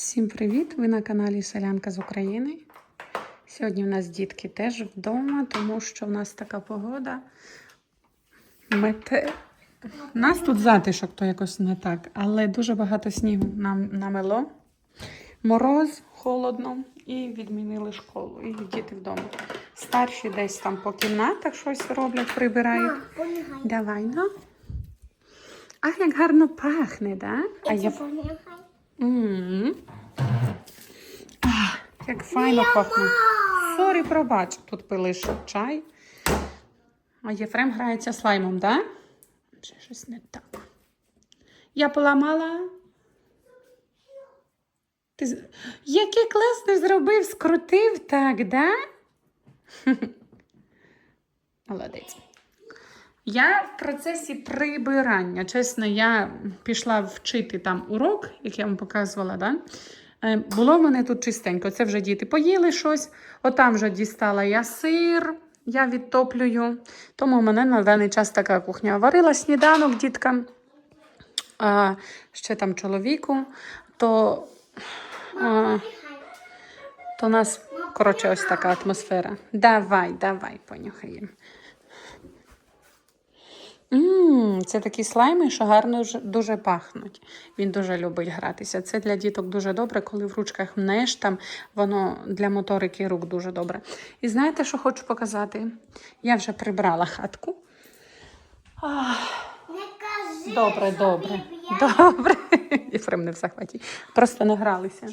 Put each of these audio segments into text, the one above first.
Всім привіт! Ви на каналі Селянка з України. Сьогодні в нас дітки теж вдома, тому що в нас така погода. Мете... У нас тут затишок, то якось не так, але дуже багато снігу нам намело. Мороз, холодно і відмінили школу. І діти вдома. Старші десь там по кімнатах щось роблять, прибирають. Давай, ну. Ах, як гарно пахне, да? А я Ах, Як файно пахне. Сорі, пробач, тут пили чай. А Єфрем грається слаймом, да? Ще щось не так. Я поламала. Ти... Який класний зробив, скрутив так, да? Молодець. Я в процесі прибирання. Чесно, я пішла вчити там урок, як я вам показувала. Да? Е, Було в мене тут чистенько. Це вже діти поїли щось. Отам вже дістала я сир, я відтоплюю. Тому в мене на даний час така кухня. Варила сніданок діткам, а ще там чоловіку. То, а, то у нас, коротше, ось така атмосфера. Давай, давай, понюхаємо. Мм, це такі слайми, що гарно дуже пахнуть. Він дуже любить гратися. Це для діток дуже добре, коли в ручках мнеш там, воно для моторики рук дуже добре. І знаєте, що хочу показати? Я вже прибрала хатку. Ах, Не кажи. добре, добре. Добре. Єфрем не в захваті. Просто не гралися.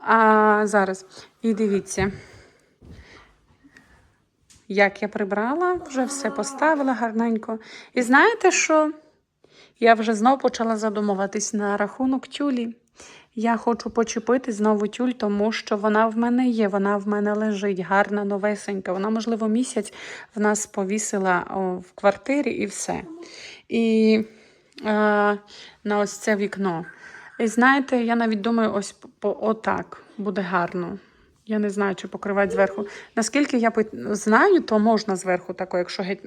А зараз. І дивіться. Як я прибрала, вже все поставила гарненько. І знаєте що? Я вже знов почала задумуватись на рахунок тюлі. Я хочу почепити знову тюль, тому що вона в мене є, вона в мене лежить, гарна, новесенька. Вона, можливо, місяць в нас повісила в квартирі і все. І е, на ось це вікно. І знаєте, я навіть думаю, ось по, отак буде гарно. Я не знаю, чи покривати зверху. Наскільки я знаю, то можна зверху тако, якщо геть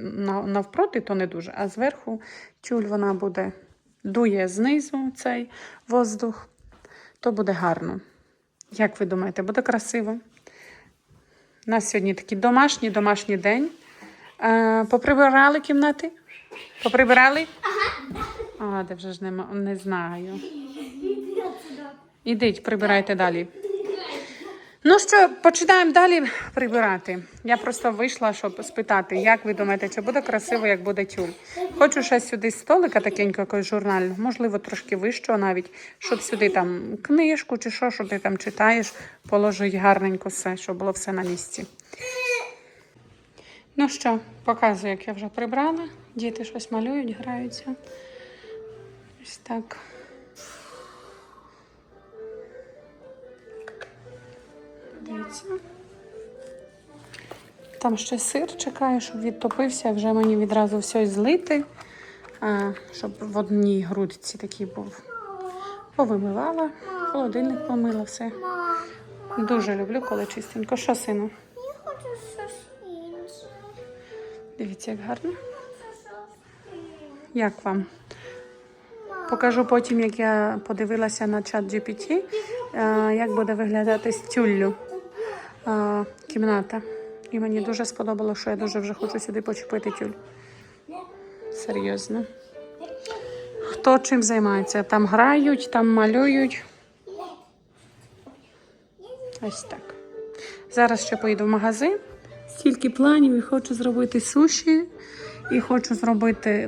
навпроти, то не дуже. А зверху тюль вона буде дує знизу цей воздух, то буде гарно. Як ви думаєте, буде красиво? У нас сьогодні такий домашній домашній день. Е, поприбирали кімнати? Поприбирали? А, де вже ж нема, не знаю. Ідіть, прибирайте далі. Ну що, починаємо далі прибирати. Я просто вийшла, щоб спитати, як ви думаєте, чи буде красиво, як буде тюль. Хочу ще сюди столика такенько, якось журнального, можливо, трошки вищого навіть, щоб сюди там книжку чи що, що ти там читаєш, положить гарненько все, щоб було все на місці. Ну що, показую, як я вже прибрала. Діти щось малюють, граються. Ось так. Дивіться. Там ще сир чекаю, щоб відтопився. Вже мені відразу все злити, щоб в одній грудці такий був. Повимивала, холодильник помила, все. Дуже люблю, коли чистенько. Що, сину? Я хочу щось інше. Дивіться, як гарно. Як вам? Покажу потім, як я подивилася на чат GPT, е, як буде виглядати з тюллю е, кімната. І мені дуже сподобалося, що я дуже вже хочу сюди почепити тюль. Серйозно. Хто чим займається? Там грають, там малюють. Ось так. Зараз ще поїду в магазин. Стільки планів і хочу зробити суші. І хочу зробити,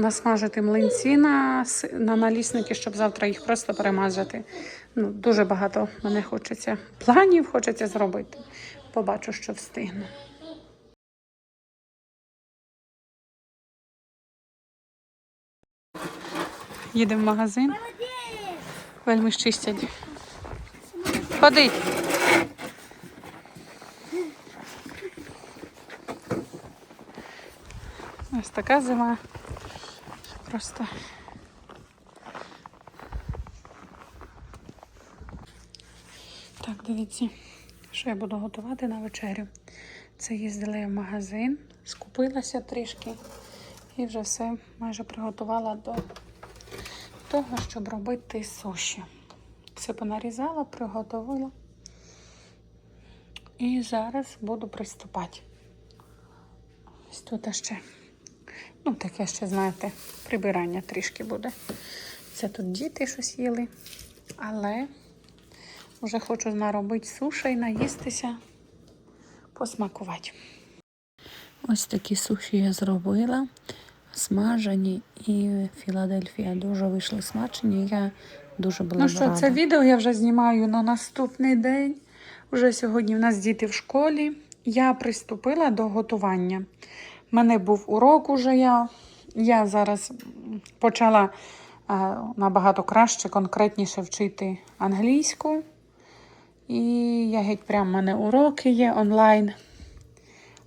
насмажити млинці на, на налісники, щоб завтра їх просто перемазати. Ну, дуже багато мене хочеться планів, хочеться зробити. Побачу, що встигну. Їдемо в магазин. Вельми чистять. Ходить. Ось така зима. Просто. Так, дивіться, що я буду готувати на вечерю. Це їздила я в магазин, скупилася трішки і вже все майже приготувала до того, щоб робити суші. все понарізала, приготувала. І зараз буду приступати. Ось тут ще, ну, таке ще, знаєте, прибирання трішки буде. Це тут діти щось їли, але вже хочу наробити суші і наїстися, посмакувати. Ось такі суші я зробила. Смажені і Філадельфія дуже вийшли смачені. Я дуже була Ну що, рада. це відео я вже знімаю на наступний день. Уже сьогодні в нас діти в школі. Я приступила до готування. Мене був урок уже я. Я зараз почала е, набагато краще, конкретніше вчити англійську. І я геть прямо в мене уроки є онлайн.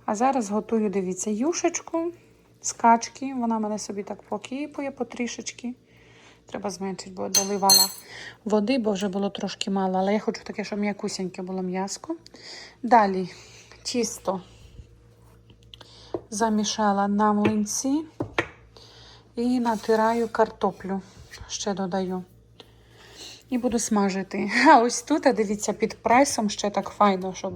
А зараз готую, дивіться, юшечку з качки. Вона мене собі так покіпує потрішечки. Треба зменшити, бо доливала води, бо вже було трошки мало. Але я хочу таке, щоб м'якусеньке було м'яско. Далі тісто замішала на млинці і натираю картоплю. Ще додаю. І буду смажити. А ось тут, а дивіться, під пресом ще так файно, щоб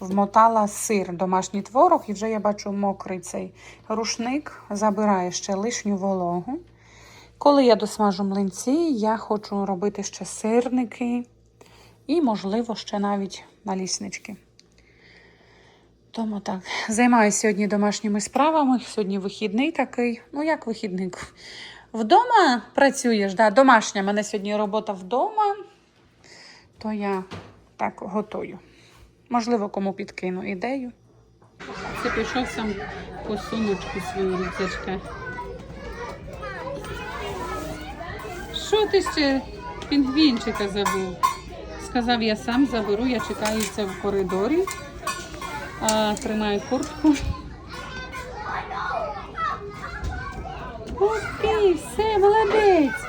вмотала сир, домашній творог, і вже я бачу мокрий цей рушник, забирає ще лишню вологу. Коли я досмажу млинці, я хочу робити ще сирники і, можливо, ще навіть наліснички. Тому так, займаюся сьогодні домашніми справами. Сьогодні вихідний такий. Ну, як вихідний? Вдома працюєш, да? домашня. У мене сьогодні робота вдома, то я так готую. Можливо, кому підкину ідею. Це пішов сам по сумочку свою рюкзачка. Що ти ще пінгвінчика забув? Сказав, я сам заберу, я чекаю це в коридорі. Тримаю куртку. Окей, все, молодець.